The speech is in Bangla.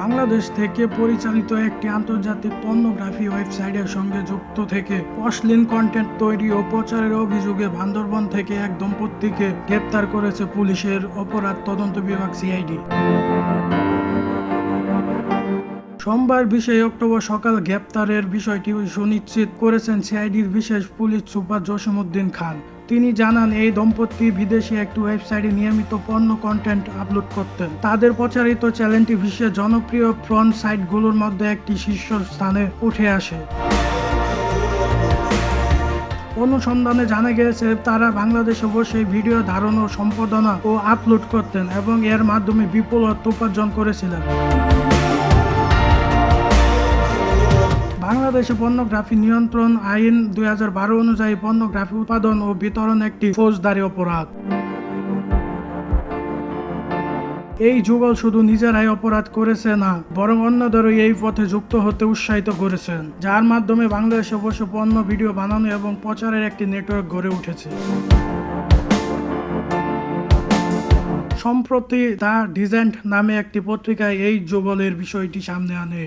বাংলাদেশ থেকে পরিচালিত একটি আন্তর্জাতিক পর্নোগ্রাফি ওয়েবসাইটের সঙ্গে যুক্ত থেকে অশ্লীল কন্টেন্ট তৈরি ও প্রচারের অভিযোগে বান্দরবন থেকে এক দম্পতিকে গ্রেপ্তার করেছে পুলিশের অপরাধ তদন্ত বিভাগ সিআইডি। সোমবার বিশে অক্টোবর সকাল গ্রেপ্তারের বিষয়টি সুনিশ্চিত করেছেন সিআইডির বিশেষ পুলিশ সুপার জসিমউদ্দিন খান। তিনি জানান, এই দম্পতি বিদেশি একটি ওয়েবসাইটে নিয়মিত পণ্য কন্টেন্ট আপলোড করতেন। তাদের প্রচারিত চ্যানেলটি বিশ্বের জনপ্রিয় ফ্রন্ট সাইটগুলোর মধ্যে একটি শীর্ষস্থানে উঠে আসে। অনুসন্ধানে জানা গেছে তারা বাংলাদেশে বসে ভিডিও ধারণ ও সম্পাদনা ও আপলোড করতেন এবং এর মাধ্যমে বিপুল অর্থ উপার্জন করেছিলেন। বাংলাদেশে পর্নোগ্রাফি নিয়ন্ত্রণ আইন দুই হাজার বারো অনুযায়ী পর্নোগ্রাফি উৎপাদন ও বিতরণ একটি ফৌজদারি অপরাধ। এই যুগল শুধু নিজেরাই অপরাধ করেছে না, বরং অন্যদেরও এই পথে যুক্ত হতে উৎসাহিত করেছেন, যার মাধ্যমে বাংলাদেশে বসে পণ্য, ভিডিও বানানো এবং প্রচারের একটি নেটওয়ার্ক গড়ে উঠেছে। সম্প্রতি দ্য ডিজেন্ট নামে একটি পত্রিকায় এই যুগলের বিষয়টি সামনে আনে।